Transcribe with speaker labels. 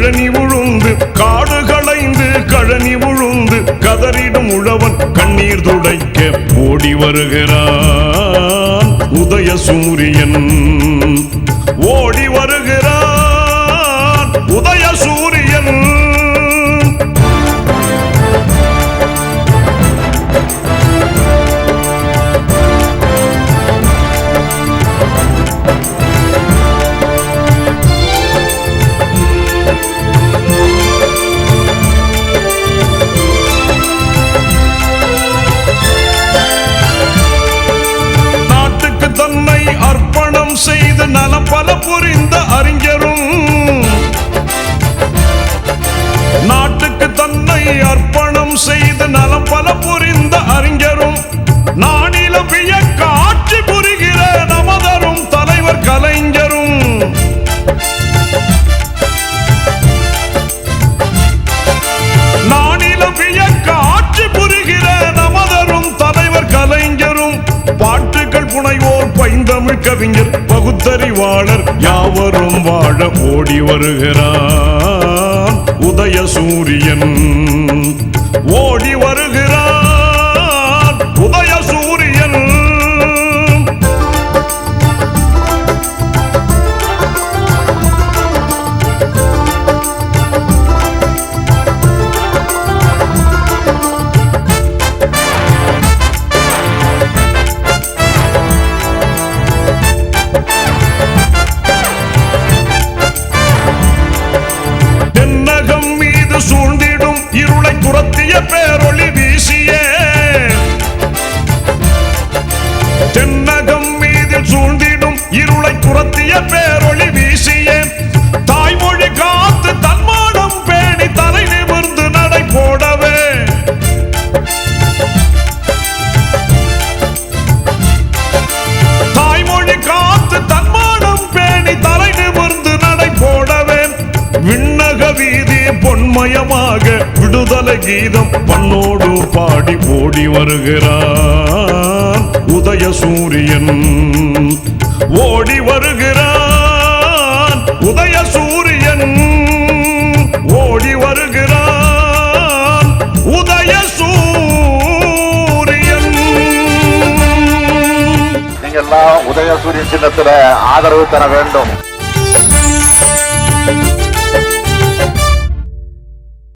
Speaker 1: கழனி உழுந்து காடு களைந்து கழனி உழுந்து கதறிடும் உழவன் கண்ணீர் துடைக்க ஓடி வருகிறான். உதய சூரியன் புரிந்த அறிஞரும். நாட்டுக்கு தன்னை அர்ப்பணம் செய்து நலம் பல புரிந்த அறிஞரும். நானிலம் வியக்க ஆட்சி புரிகிற நமதரும் தலைவர் கலைஞரும். நானிலம் வியக்க ஆட்சி புரிகிற நமதரும் தலைவர் கலைஞரும். பாட்டுகள் புனைவோர் பைந்தமிழ் கவிஞர் பகுத்தறிவாளர் யாவரும் வாழ ஓடி வருகிறான். உதய சூரியன் ஓடி வருகிறான். விடுதலை கீதம் பண்ணோடு பாடி ஓடி வருகிறான் உதய சூரியன் ஓடி வருகிறான் உதய சூரியன் ஓடி வருகிறான் உதய சூரியன்
Speaker 2: நீங்கெல்லாம் உதய சூரியன் சின்னத்துல ஆதரவு தர வேண்டும்.